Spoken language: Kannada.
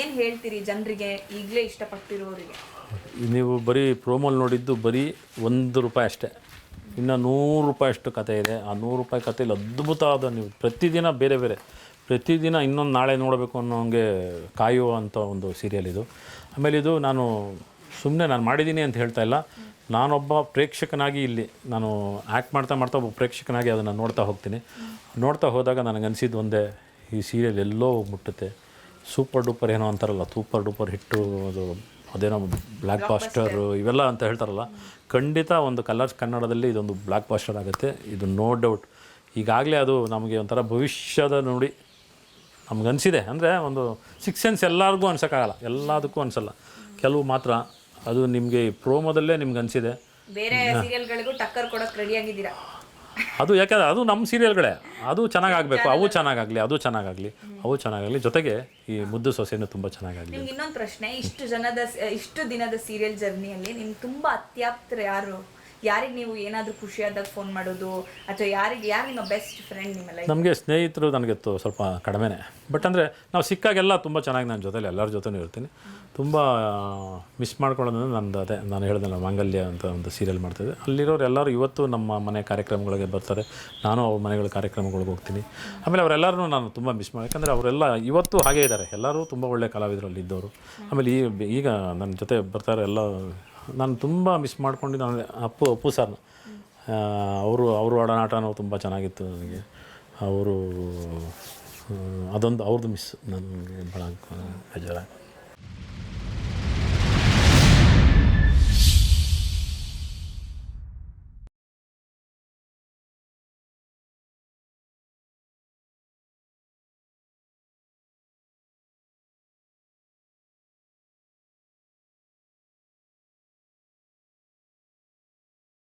ಏನ್ ಹೇಳ್ತೀರಿ ಜನರಿಗೆ ಈಗಲೇ ಇಷ್ಟಪಟ್ಟಿರೋರಿಗೆ ನೀವು ಬರೀ ಪ್ರೋಮೋಲ್ ನೋಡಿದ್ದು ಬರೀ ಒಂದು ರೂಪಾಯಿ ಅಷ್ಟೇ. ಇನ್ನು ನೂರು ರೂಪಾಯಿ ಅಷ್ಟು ಕತೆ ಇದೆ. ಆ ನೂರು ರೂಪಾಯಿ ಕಥೆಯಲ್ಲಿ ಅದ್ಭುತವಾದ ನೀವು ಪ್ರತಿದಿನ ಬೇರೆ ಬೇರೆ. ಪ್ರತಿದಿನ ಇನ್ನೊಂದು ನಾಳೆ ನೋಡಬೇಕು ಅನ್ನೋ ಹಂಗೆ ಕಾಯುವಂಥ ಒಂದು ಸೀರಿಯಲ್ ಇದು. ಆಮೇಲೆ ಇದು ನಾನು ಸುಮ್ಮನೆ ನಾನು ಮಾಡಿದ್ದೀನಿ ಅಂತ ಹೇಳ್ತಾ ಇಲ್ಲ. ನಾನೊಬ್ಬ ಪ್ರೇಕ್ಷಕನಾಗಿ ಇಲ್ಲಿ ನಾನು ಆ್ಯಕ್ಟ್ ಮಾಡ್ತಾ ಮಾಡ್ತಾ ಒಬ್ಬ ಪ್ರೇಕ್ಷಕನಾಗಿ ಅದನ್ನು ನೋಡ್ತಾ ಹೋಗ್ತೀನಿ. ನೋಡ್ತಾ ಹೋದಾಗ ನನಗನ್ಸಿದ್ದು ಒಂದೇ, ಈ ಸೀರಿಯಲ್ ಎಲ್ಲೋ ಮುಟ್ಟುತ್ತೆ ಸೂಪರ್ ಡೂಪರ್ ಏನೋ ಅಂತಾರಲ್ಲ, ಸೂಪರ್ ಡೂಪರ್ ಹಿಟ್ಟು, ಅದು ಅದೇನೋ ಬ್ಲ್ಯಾಕ್ ಪಾಸ್ಟರ್ ಇವೆಲ್ಲ ಅಂತ ಹೇಳ್ತಾರಲ್ಲ, ಖಂಡಿತ ಒಂದು ಕಲರ್ಸ್ ಕನ್ನಡದಲ್ಲಿ ಇದೊಂದು ಬ್ಲ್ಯಾಕ್ ಪಾಸ್ಟರ್ ಆಗುತ್ತೆ. ಇದು ನೋ ಡೌಟ್. ಈಗಾಗಲೇ ಅದು ನಮಗೆ ಒಂಥರ ಭವಿಷ್ಯದ ನೋಡಿ ನಮ್ಗೆ ಅನಿಸಿದೆ ಅಂದರೆ ಒಂದು ಸಿಕ್ಸ್ ಸೆನ್ಸ್ ಎಲ್ಲರಿಗೂ ಅನ್ಸೋಕ್ಕಾಗಲ್ಲ, ಎಲ್ಲದಕ್ಕೂ ಅನಿಸಲ್ಲ. ಕೆಲವು ಮಾತ್ರ ಅದು ನಿಮಗೆ ಪ್ರೋಮೋದಲ್ಲೇ ನಿಮ್ಗೆ ಅನಿಸಿದೆ ಬೇರೆ ಸೀರಿಯಲ್ಗಳಿಗೂ ಟಕ್ಕರ್ ಕೊಡೋಕ್ಕೆ ರೆಡಿ ಆಗಿದ್ದೀರಾ? ಅದು ಯಾಕಂದ್ರೆ ಅದು ನಮ್ಮ ಸೀರಿಯಲ್ಗಳೇ ಅದು ಚೆನ್ನಾಗಾಗಬೇಕು ಅವು ಚೆನ್ನಾಗಾಗಲಿ ಅದು ಚೆನ್ನಾಗಾಗಲಿ ಅವು ಚೆನ್ನಾಗಾಗಲಿ. ಜೊತೆಗೆ ಈ ಮುದ್ದು ಸೊಸೆನೂ ತುಂಬ ಚೆನ್ನಾಗಾಗಲಿ ನಿಮ್ಗೆ ಇನ್ನೊಂದು ಪ್ರಶ್ನೆ ಇಷ್ಟು ಜನದ ಇಷ್ಟು ದಿನದ ಸೀರಿಯಲ್ ಜರ್ನಿಯಲ್ಲಿ ನಿಮ್ಗೆ ತುಂಬಾ ಅತ್ಯಾಪ್ತರು ಯಾರು? ಯಾರಿಗೆ ನೀವು ಏನಾದರೂ ಖುಷಿಯಾದಾಗ ಫೋನ್ ಮಾಡೋದು, ಅಥವಾ ಯಾರಿಗೆ ಯಾರು ನಿಮ್ಮ ಬೆಸ್ಟ್ ಫ್ರೆಂಡ್ ನಿಮ್ಮ ಲೈಫ್ ನಮಗೆ ಸ್ನೇಹಿತರು ನನಗೆ ತು- ಸ್ವಲ್ಪ ಕಡಿಮೆನೇ. ಬಟ್ ಅಂದರೆ ನಾವು ಸಿಕ್ಕಾಗೆಲ್ಲ ತುಂಬ ಚೆನ್ನಾಗಿ ನನ್ನ ಜೊತೆಲಿ, ಎಲ್ಲರ ಜೊತೆನೂ ಇರ್ತೀನಿ. ತುಂಬ ಮಿಸ್ ಮಾಡ್ಕೊಳ್ಳೋದಂದ್ರೆ ನಂದು ಅದೇ, ನಾನು ಹೇಳಿದ್ನಲ್ಲ, ಮಾಂಗಲ್ಯ ಅಂತ ಒಂದು ಸೀರಿಯಲ್ ಮಾಡ್ತಿದ್ದೆ. ಅಲ್ಲಿರೋರು ಎಲ್ಲರೂ ಇವತ್ತು ನಮ್ಮ ಮನೆ ಕಾರ್ಯಕ್ರಮಗಳಿಗೆ ಬರ್ತಾರೆ. ನಾನು ಅವ್ರ ಮನೆಗಳ ಕಾರ್ಯಕ್ರಮಗಳಿಗೆ ಹೋಗ್ತೀನಿ. ಆಮೇಲೆ ಅವರೆಲ್ಲರೂ ನಾನು ತುಂಬ ಮಿಸ್ ಮಾಡಿ ಯಾಕಂದರೆ ಅವರೆಲ್ಲ ಇವತ್ತು ಹಾಗೇ ಇದ್ದಾರೆ ಎಲ್ಲರೂ ತುಂಬ ಒಳ್ಳೆ ಕಲಾವಿದರಲ್ಲಿ ಇದ್ದವರು ಆಮೇಲೆ ಈ ಈಗ ನನ್ನ ಜೊತೆ ಬರ್ತಾರೆ ಎಲ್ಲ ನಾನು ತುಂಬ ಮಿಸ್ ಮಾಡ್ಕೊಂಡಿದ್ದು ನಾನು ಅಪ್ಪು ಅಪ್ಪು ಸರ್ನ ಅವರು ಅವರು ಒಡನಾಟನೂ ತುಂಬ ಚೆನ್ನಾಗಿತ್ತು ನನಗೆ. ಅವರು ಅದೊಂದು, ಅವ್ರದ್ದು ಮಿಸ್ ನನಗೆ ಭಾಳ ಬೇಜಾರಾಗಿ